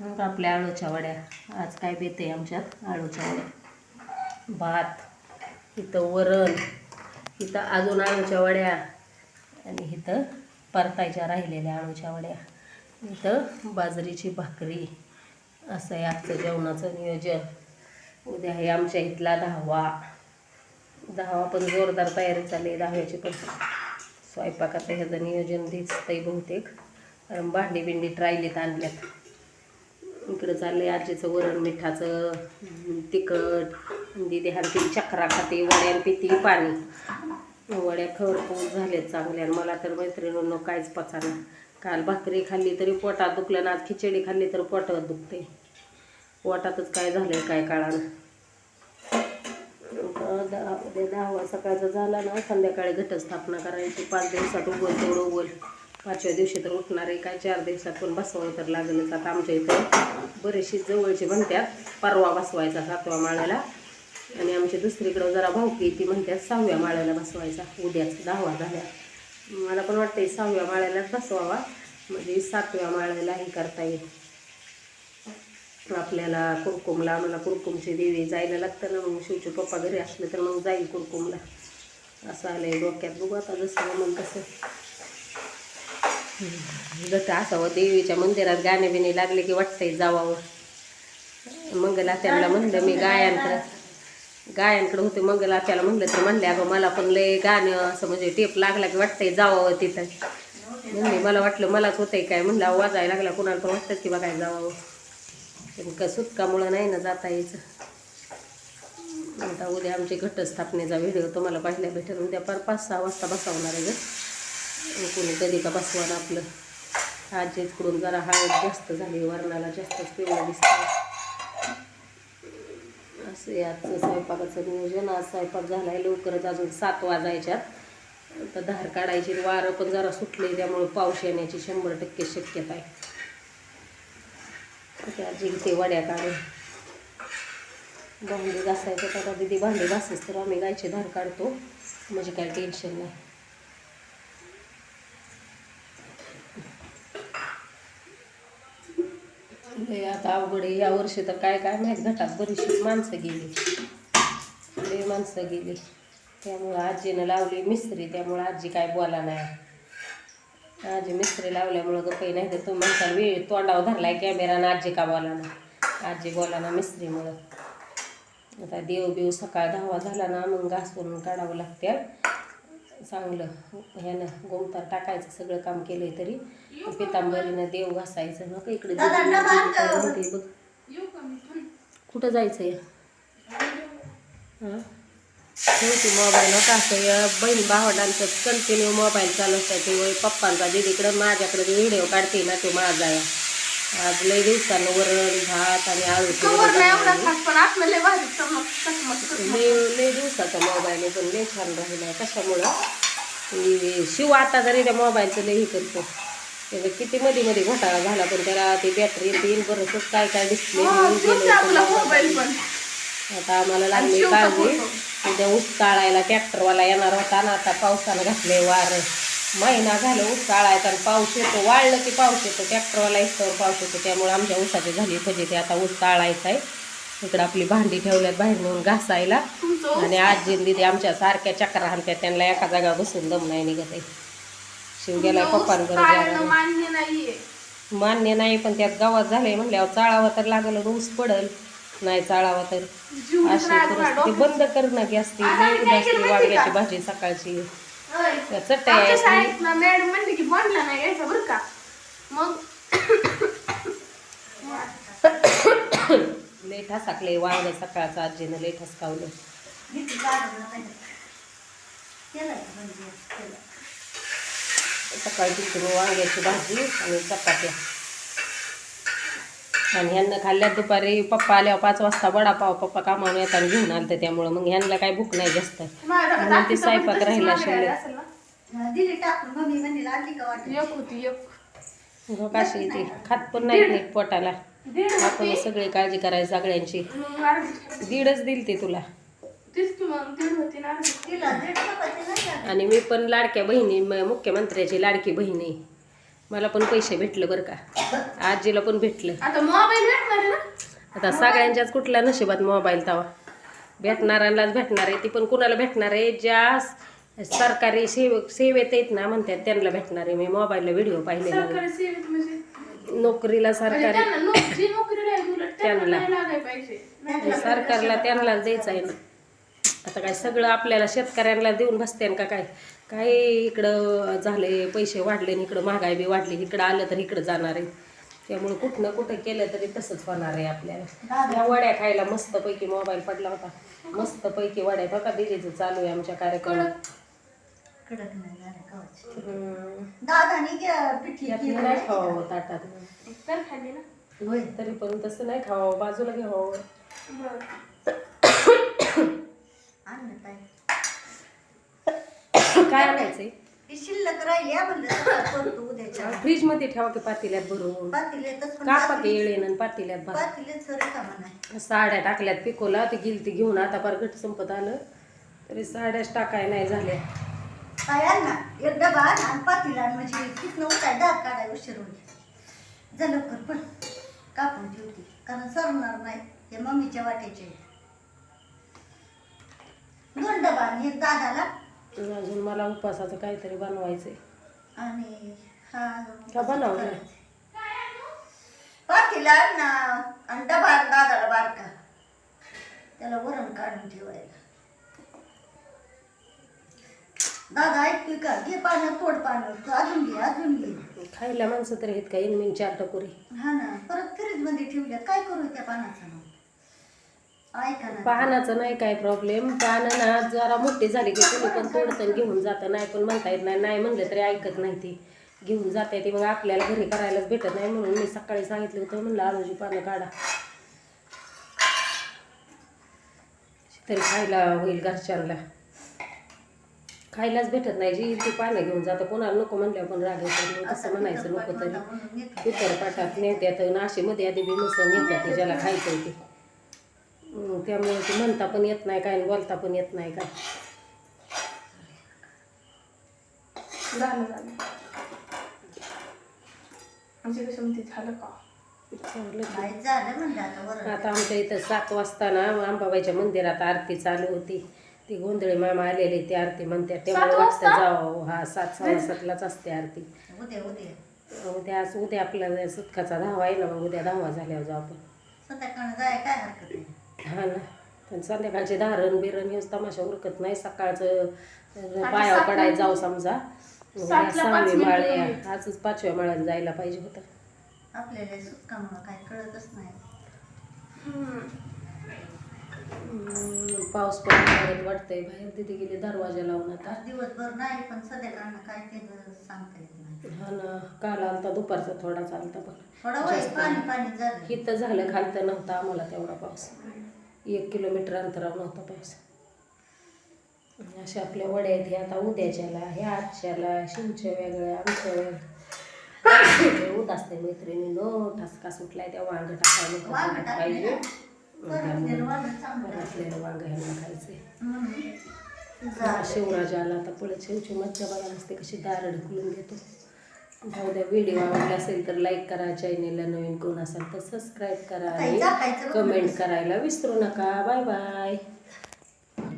मग आपल्या आळूच्या वड्या. आज काय बेत आहे आमच्यात? आळूच्या वड्या. भात इथं वरण इथं अजून आळूच्या वड्या आणि इथं परतायच्या राहिलेल्या आळूच्या वड्या. इथं बाजरीची भाकरी असं आहे आजचं जेवणाचं नियोजन. उद्या आहे आमच्या इथला दहावा. दहावा पण जोरदार तयारी चालली आहे दहाव्याची पण. स्वयंपाकाचं ह्याचं नियोजन दिसतंय बहुतेक. कारण भांडी बिंडी ट्रायलीत आणल्यात. इकडं चाललंय आजीचं वरण मिठाचं तिखट म्हणजे दिदी हाती चक्रा खाते वड्यान पिती पाणी. वड्या खरपूस झालेत चांगल्या आणि मला तर मैत्रिणींनो काहीच पचाना. काल भाकरी खाल्ली तरी पोटात दुखलं ना आज खिचडी खाल्ली तर पोटात दुखते पोटातच काय झालंय काय काळानं. आता दहा दहावा सकाळचा झाला ना संध्याकाळी घटस्थापना करायची. पाच दिवसात उगल तेवढं उगल पाचव्या दिवशी तर उठणार आहे काय चार दिवसात पण बसवावं तर लागलंच. आता आमच्या इथं बरेचशी जवळचे म्हणतात परवा बसवायचा सातव्या माळ्याला. आणि आमच्या दुसरीकडं जरा भाऊकी ती म्हणतात सहाव्या माळ्याला बसवायचा उद्याच दहावा झाल्या. मला पण वाटतंय सहाव्या माळ्यालाच बसवावा म्हणजे सातव्या माळ्याला हे करता येईल. आपल्याला कुरकुमला आम्हाला कुरकुमचे देवी जायला लागतं ना मग शिवचे पप्पा घरी असले तर मग जाईल कुरकुमला. असं आलं आहे डोक्यात. बघू आता जसं मग तसं. जसं असावं देवीच्या मंदिरात गाणे बिणे लागले की वाटतंय जावावं. मंगलात्याला म्हणलं मी गायांकडं गायांकडं होते मंगलात्याला म्हणलं तर म्हणले अगं मला पण लय गाणं असं म्हणजे टेप लागला की वाटतंय जावावं तिथं. म्हणले मला वाटलं मलाच होतंय काय? म्हणलं वाजायला लागला कुणाला पण वाटतं की बघायला जावावं. पण का सुटकामुळं नाही ना जाता यायचं. आता उद्या आमची घटस्थापनेचा व्हिडिओ तुम्हाला पाहिला भेटेल. उद्या पार पाच सहा वाजता बसवणार आहे ग कोणी कधी का बसवान आपलं. आजीकडून जरा हळद जास्त झाली वरणाला जास्तच पिवळं दिसतं असं याचं स्वयंपाकाचं नियोजन. आज स्वयंपाक झाला आहे लवकरच अजून सात वाजायच्यात. आता धार काढायची वारं पण जरा सुटले त्यामुळे पाऊस येण्याची शंभर टक्के शक्यता आहे. त्या आजी ते वड्या काढून भांडी घासायचं. तर दिदी भांडी घासेस तर आम्ही गायची धार काढतो. म्हणजे काय टेन्शन नाही. लय आता अवघड आहे. या वर्षी तर काय काय माहीत घटात बरीचशी माणसं गेली. लय माणसं गेली. त्यामुळं आजीनं लावली मिस्त्री त्यामुळं आजी काय बोला नाही. आजी मिस्त्री लावल्यामुळं गप्पही नाही तर तुम्ही म्हणताल वेळ तोंडावर धरलाय कॅमेरानं आजी का बोला ना आजी बोला ना मिस्त्रीमुळं. आता देव बिव सकाळ दहावा झाला ना मग घासून काढावं लागते चांगलं ह्यानं गोमतार टाकायचं सगळं काम केलंय तरी. पितांबरीनं देव घासायचं मग इकडे बघ. कुठं जायचं हां? ठेवते मोबाईल होता असं या बहीण भावंडांचं कंटिन्यू मोबाईल चालू असतात वय पप्पांचा दीदीकडं माझ्याकडे व्हिडिओ काढते ना ते माझा आहे आज लय दिवसानं वरण भात आणि आळूची दिवसाचा मोबाईल आहे पण लय छान राहिला कशामुळं? की शिव आता जरी त्या मोबाईलचं लय हे करतो. त्याचं किती मध्ये मध्ये घोटाळा झाला पण त्याला ती बॅटरी येईल बरंच काय काय डिस्प्ले आता आम्हाला लागली काळजी. उद्या ऊस काढायला ट्रॅक्टरवाला येणार होता ना आता पावसानं घातले वार. महिना झालं ऊस काढायचा आणि पाऊस येतो. वाळलं की पाऊस येतो. ट्रॅक्टरवाला इस्तवर पाऊस येतो. त्यामुळे आमच्या ऊसाची झाली फजिती. आता ऊस काढायचा आहे इकडं आपली भांडी ठेवल्यात बाहेर नेऊन घासायला. आणि आजी दिदी आमच्या सारख्या चक्रा हाणत्यात त्यांना एका जागा बसून दम नाही निघत आहे. शिव गेलाय तुमचं ऊस पप्पांकडे. मान्य नाही पण त्यात गावात झालंय म्हणल्यावर चाळावं तर लागल ऊस पडल. नाही चाळावं तर. अशी परिस्थिती. बंद की काय असते केलं माहिती वांग्याची का? भाजी सकाळची. चटया ना मॅडम म्हणली की बंडला नाही यायचा बरं का. मग लई ठसाकले वांग सकाळचं आजीनं लई ठसकावलं सकाळी तिथून वांग्याची भाजी आणि चपात्या. आणि ह्यांना खाल्ल्यात दुपारी पप्पा आल्यावर पाच वाजता वडापाव पप्पा कामावून येताना घेऊन आलते त्यामुळं. मग ह्यांना काय भूक नाही जास्त. म्हणून ते स्वयंपाक राहिला शिल्लक. काशी खात पण नाही पोटाला. आपण सगळी काळजी करायची सगळ्यांची. दीडच दिल ते तुला? आणि मी पण लाडक्या बहिणी मुख्यमंत्र्याची लाडकी बहीण. आहे मला पण पैसे भेटलं बरं का. आजीला पण भेटलं. आता मोबाईल भेटणार आहे ना? आता सगळ्यांच्याच कुठल्या नशिबात मोबाईल तवा. भेटणाऱ्यांनाच भेटणार आहे. ती पण कुणाला भेटणार आहे? ज्या सरकारी सेवक सेवेत आहेत ना म्हणतात त्यांना भेटणार आहे. मी मोबाईलला व्हिडिओ पाहिलेला सरकारी सेवेत म्हणजे? नोकरीला म्हणजे सरकारी. त्यांना. सरकारला त्यांनाच द्यायचं आहे ना. आता काय सगळं आपल्याला शेतकऱ्यांना देऊन बसते का काय? काय इकडं झाले पैसे वाढले आणि इकडं महागाई बी वाढली इकडं आलं तर इकडं जाणार आहे. त्यामुळे कुठं ना कुठं केलं तरी तसंच होणार आहे आपल्याला. या वड्या खायला मस्तपैकी मोबाईल पडला होता. मस्तपैकी वड्या बघा दिदीचं चालू आहे आमच्या कार्यक्रमात कडक. नाही ताटात. तर खाली ना. होय. तरी पण तसं नाही खावावं बाजूला घ्यावं. काय आणायचंय? ती शिल्लक राहिली हा म्हणलं सकाळ करतो उद्याच्या. फ्रीजमध्ये ठेवा की पातेल्यात भरून? पातीलेतच पण कापा पातीले- येळेन आणि पातेल्यात भरा पातीलेत सर रिकामा नाही. साड्या टाकल्यात पिकोला ती गेली ती घेऊन आता पार घट संपत आलं. तरी साड्याच टाकाय नाही झाल्या. काय आण ना. एक डबा आण आणि पातीला आण म्हणजे तिथनं उठाय दात काढाय उशीर होईल. झालं कर पण. कापून ठेवते कारण सरणार नाही ते मम्मीच्या आहेत. दोन डबा आणि एक दादाला. अजून मला उपवासाचं काहीतरी बनवायचंय. आणि हा का बनवलं? पातीला ना आणि डबा दादाला बारका. त्याला वरण काढून ठेवायला. दादा ऐकतोय का? घे पानं तोड पानं तू अजून घे अजून घे. खायला माणसं तर आहेत का? इन चार टकोरी. हा ना परत फ्रीजमध्ये ठेवल्यात. काय करू त्या पानाचं नाव ऐका ना. पानाचं नाही काय प्रॉब्लेम पानं ना जरा मोठी झाली की कोणी पण तोडतं घेऊन जातं. नाही पण म्हणता येत नाही. नाही म्हणलं तरी ऐकत नाही ती. घेऊन जाते ती मग आपल्याला घरी करायलाच भेटत नाही म्हणून मी सकाळी सांगितलं होतं. म्हणलं आळूची पानं काढा. तरी खायला होईल घरच्यांना. खायलाच भेटत नाही. जी ती पानं घेऊन जातं कोणाला नको म्हणल्यावर पण राग येतो. मग तसं म्हणायचं नको तरी. इतर पाठात नेत्यात नाशीमध्ये आधी बी मस्त नेत्यात ज्याला खायचं ते. त्यामुळे ते म्हणता पण येत नाही काय आणि बोलता पण येत नाही काय. झालं झालं. आमच्या कसं म्हणते झालं का? आता आमच्या इथं सात वाजता ना अंबाबाईच्या मंदिरात आरती चालू होती. ती गोंधळी मामा आलेले ती आरती त्यामुळे सात वाजता वाजता? जावं हा सात सव्वा सातलाच असते आरती. उद्या उद्या. उद्या आज उद्या आपल्याला सुटकाचा धावा आहे ना मग उद्या धावा झाल्यावर जाऊ आपण. संध्याकाळ जाय काय हरकत नाही. हा ना. पण संध्याकाळचे धारण बिरण हेच तमाशा उरकत नाही. सकाळचं अं, पायावर सात पडाय नंतर- जाऊ समजा. सातला पाच सहावी मिनिटं माळे. आजच पाचव्या माळ्याला जायला पाहिजे होतं. आपल्याला सुटकामुळं काय कळतच नाही. हम्म. पाऊस पण परत वाटतंय बाहेर तिथे गेली दरवाजा लावून आता. दिवसभर नाही पण संध्याकाळनं काय ते सांगता येत नाही. हा ना काल आलता दुपारचा थोडा चालता थोडं वय पाणी पाणी झालं. झालं खालतं नव्हता आम्हाला तेवढा पाऊस. एक किलोमीटर अंतरावर नव्हता पाऊस. आणि अशा आपल्या वड्या आहेत ह्या आता उद्याच्याला ह्या आजच्याला शिवच्या वेगळ्या आमच्या वेगळ्या. होत असते मैत्रिणी नो ठसका सुटलाय त्या वांग टाकायला वांग टाकले पाहिजे वांग ह्यांना झालं. शिवराज आला आता पळत शिवची मज्जा बघा नसते कशी दार ढकलून घेतो. जाऊ द्या व्हिडिओ आवडला असेल तर लाईक करा चॅनेलला नवीन कोण असेल तर सबस्क्राईब करा आणि कमेंट करायला विसरू नका. Bye bye